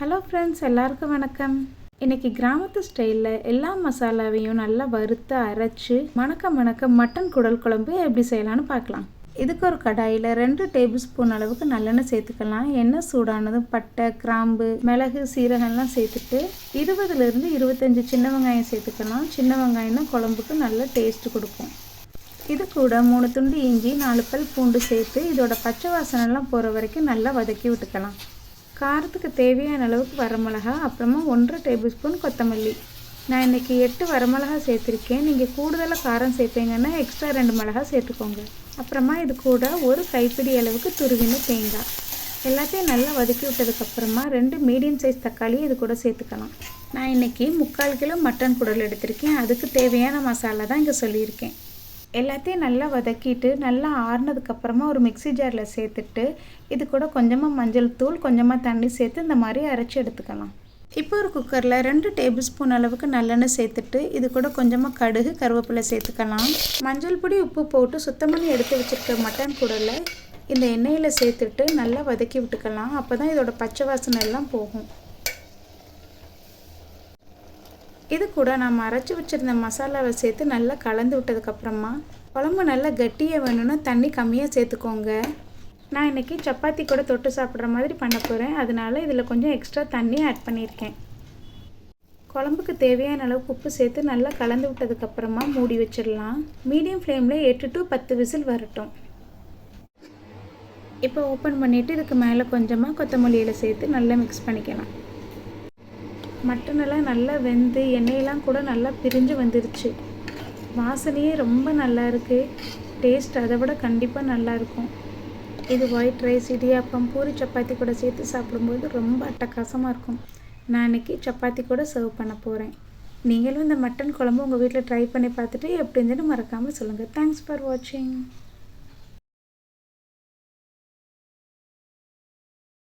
Hello friends எல்லாருக்கும் வணக்கம். இன்றைக்கி கிராமத்து ஸ்டைலில் எல்லா மசாலாவையும் நல்லா வறுத்து அரைச்சு மணக்க மணக்க மட்டன் குடல் குழம்பு எப்படி செய்யலான்னு பார்க்கலாம். இதுக்கு ஒரு கடாயில் ரெண்டு டேபிள் ஸ்பூன் அளவுக்கு நல்லெண்ணெய் சேர்த்துக்கலாம். எண்ணெய் சூடானதும் பட்டை கிராம்பு மிளகு சீரகம்லாம் சேர்த்துட்டு இருபதுலேருந்து இருபத்தஞ்சி சின்ன வெங்காயம் சேர்த்துக்கலாம். சின்ன வெங்காயம் தான் குழம்புக்கு நல்ல டேஸ்ட் கொடுக்கும். இது கூட மூணு துண்டு இஞ்சி நாலு பல் பூண்டு சேர்த்து இதோட பச்சை வாசனைலாம் போகிற வரைக்கும் நல்லா வதக்கி விட்டுக்கலாம். காரத்துக்கு தேவையான அளவுக்கு வரமிளகா அப்புறமா ஒன்றரை டேபிள் ஸ்பூன் கொத்தமல்லி. நான் இன்றைக்கி எட்டு வரமிளகா சேர்த்துருக்கேன். நீங்கள் கூடுதலாக காரம் சேர்த்தீங்கன்னா எக்ஸ்ட்ரா ரெண்டு மிளகா சேர்த்துக்கோங்க. அப்புறமா இது கூட ஒரு கைப்பிடி அளவுக்கு துருவின தேங்காய். எல்லாத்தையும் நல்லா வதக்கி விட்டதுக்கப்புறமா ரெண்டு மீடியம் சைஸ் தக்காளி இது கூட சேர்த்துக்கலாம். நான் இன்றைக்கி முக்கால் கிலோ மட்டன் குடல் எடுத்திருக்கேன். அதுக்கு தேவையான மசாலா தான் இங்கே சொல்லியிருக்கேன். எல்லாத்தையும் நல்லா வதக்கிட்டு நல்லா ஆறுனதுக்கப்புறமா ஒரு மிக்சி ஜாரில் சேர்த்துட்டு இது கூட கொஞ்சமாக மஞ்சள் தூள் கொஞ்சமாக தண்ணி சேர்த்து இந்த மாதிரி அரைச்சி எடுத்துக்கலாம். இப்போ ஒரு குக்கரில் ரெண்டு டேபிள் ஸ்பூன் அளவுக்கு நல்லெண்ணெய் சேர்த்துட்டு இது கூட கொஞ்சமாக கடுகு கருவேப்பிலை சேர்த்துக்கலாம். மஞ்சள் பொடி உப்பு போட்டு சுத்தம் பண்ணி எடுத்து வச்சுருக்க மட்டன் குடலை இந்த எண்ணெயில் சேர்த்துட்டு நல்லா வதக்கி விட்டுக்கலாம். அப்போ தான் இதோட பச்சை வாசனை எல்லாம் போகும். இது கூட நம்ம அரைச்சி வச்சுருந்த மசாலாவை சேர்த்து நல்லா கலந்து விட்டதுக்கப்புறமா குழம்பு நல்லா கட்டியாக வேணும்னா தண்ணி கம்மியாக சேர்த்துக்கோங்க. நான் இன்றைக்கி சப்பாத்தி கூட தொட்டு சாப்பிட்ற மாதிரி பண்ண போகிறேன் அதனால் இதில் கொஞ்சம் எக்ஸ்ட்ரா தண்ணி ஆட் பண்ணியிருக்கேன். குழம்புக்கு தேவையான அளவுக்கு உப்பு சேர்த்து நல்லா கலந்து விட்டதுக்கப்புறமா மூடி வச்சிடலாம். மீடியம் ஃப்ளேமில் எட்டு டு பத்து விசில் வரட்டும். இப்போ ஓப்பன் பண்ணிவிட்டு இதுக்கு மேலே கொஞ்சமாக கொத்தமல்லியில் சேர்த்து நல்லா மிக்ஸ் பண்ணிக்கலாம். மட்டனெல்லாம் நல்லா வெந்து எண்ணெயெல்லாம் கூட நல்லா பிரிஞ்சு வந்துருச்சு. வாசனையே ரொம்ப நல்லா இருக்குது டேஸ்ட் அதை விட கண்டிப்பாக நல்லாயிருக்கும் இது ஒயிட் ரைஸ் இடியாப்பம் பூரி சப்பாத்தி கூட சேர்த்து சாப்பிடும்போது ரொம்ப அட்டகாசமாக இருக்கும். நான் இன்றைக்கி சப்பாத்தி கூட சர்வ் பண்ண போகிறேன் நீங்களும் இந்த மட்டன் குழம்பு உங்கள் வீட்டில் ட்ரை பண்ணி பார்த்துட்டு எப்படி இருந்துன்னு மறக்காமல் சொல்லுங்கள் தேங்க்ஸ் ஃபார் வாட்சிங்